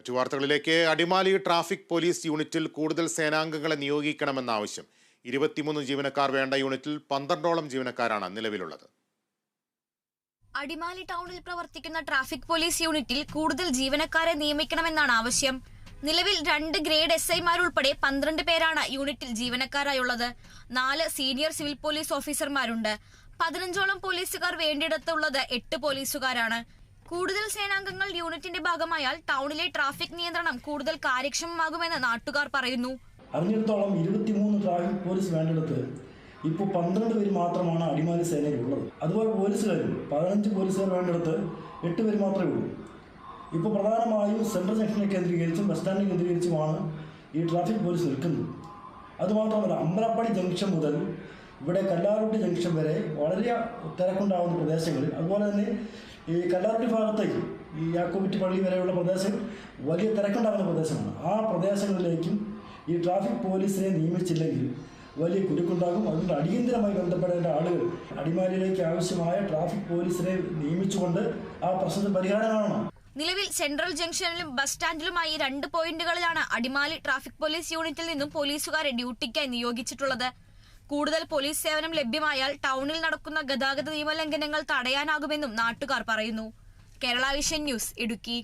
മറ്റു വാർത്തകളിലേക്ക്. Adimali traffic police യൂണിറ്റിൽ കൂടുതൽ സേനാംഗങ്ങളെ നിയോഗിക്കണമെന്ന ആവശ്യം ഇരുപത്തിമൂന്ന് ജീവനക്കാർ വേണ്ട യൂണിറ്റിൽ പന്ത്രണ്ടോളം ജീവനക്കാരാണ് നിലവിലുള്ളത്. അടിമാലി ടൗണിൽ പ്രവർത്തിക്കുന്ന ട്രാഫിക് പോലീസ് യൂണിറ്റിൽ കൂടുതൽ ജീവനക്കാരെ നിയമിക്കണമെന്നാണ് ആവശ്യം. നിലവിൽ രണ്ട് ഗ്രേഡ് എസ് ഐമാരുൾപ്പെടെ പന്ത്രണ്ട് പേരാണ് യൂണിറ്റിൽ ജീവനക്കാരായുള്ളത്. നാല് സീനിയർ സിവിൽ പോലീസ് ഓഫീസർമാരുണ്ട്. പതിനഞ്ചോളം പോലീസുകാർ വേണ്ടിയിടത്തുള്ളത് എട്ട് പോലീസുകാരാണ്. കൂടുതൽ സേനാംഗങ്ങൾ യൂണിറ്റിന്റെ ഭാഗമായാൽ ടൗണിലെ ട്രാഫിക് നിയന്ത്രണം കൂടുതൽ കാര്യക്ഷമമാകുമെന്ന് നാട്ടുകാർ പറയുന്നു. അറിഞ്ഞിടത്തോളം ഇരുപത്തിമൂന്ന് ട്രാഫിക് പോലീസ് വേണ്ടിടത്ത് ഇപ്പോൾ പന്ത്രണ്ട് പേര് മാത്രമാണ് അടിമാലി സേനയിലുള്ളത് അതുപോലെ പോലീസുകാരും പതിനഞ്ച് പോലീസുകാർ വേണ്ടിടത്ത് എട്ട് പേര് മാത്രമേ ഉള്ളൂ. ഇപ്പോൾ പ്രധാനമായും സെൻട്രൽ ജംഗ്ഷനെ കേന്ദ്രീകരിച്ചും ബസ് സ്റ്റാൻഡിനെ കേന്ദ്രീകരിച്ചുമാണ് ഈ ട്രാഫിക് പോലീസ് നിൽക്കുന്നത്. അതുമാത്രമല്ല അമ്പലപ്പടി ജംഗ്ഷൻ മുതൽ ഇവിടെ കല്ലാറുട്ടി ജംഗ്ഷൻ വരെ വളരെ തിരക്കുണ്ടാകുന്ന പ്രദേശങ്ങളിൽ അതുപോലെ തന്നെ ഈ കല്ലാർട്ടി ഭാഗത്തേക്ക് ഈ യാക്കോബിറ്റ് പള്ളി വരെയുള്ള പ്രദേശങ്ങൾ വലിയ തിരക്കുണ്ടാകുന്ന പ്രദേശമാണ്. ആ പ്രദേശങ്ങളിലേക്കും ഈ ട്രാഫിക് പോലീസിനെ നിയമിച്ചില്ലെങ്കിൽ വലിയ കുരുക്കുണ്ടാകും. അതുകൊണ്ട് അടിയന്തരമായി ബന്ധപ്പെടേണ്ട ആളുകൾ അടിമാലിയിലേക്ക് ആവശ്യമായ ട്രാഫിക് പോലീസിനെ നിയമിച്ചുകൊണ്ട് ആ പ്രശ്നത്തിന് പരിഹാരം കാണണം നിലവിൽ സെൻട്രൽ ജംഗ്ഷനിലും ബസ് സ്റ്റാൻഡിലുമായി രണ്ട് പോയിന്റുകളിലാണ് അടിമാലി ട്രാഫിക് പോലീസ് യൂണിറ്റിൽ നിന്നും പോലീസുകാരെ ഡ്യൂട്ടിക്കായി നിയോഗിച്ചിട്ടുള്ളത്. കൂടുതൽ പോലീസ് സേവനം ലഭ്യമായാൽ ടൗണിൽ നടക്കുന്ന ഗതാഗത നിയമലംഘനങ്ങൾ തടയാനാകുമെന്നും നാട്ടുകാർ പറയുന്നു. Kerala vision news Idukki.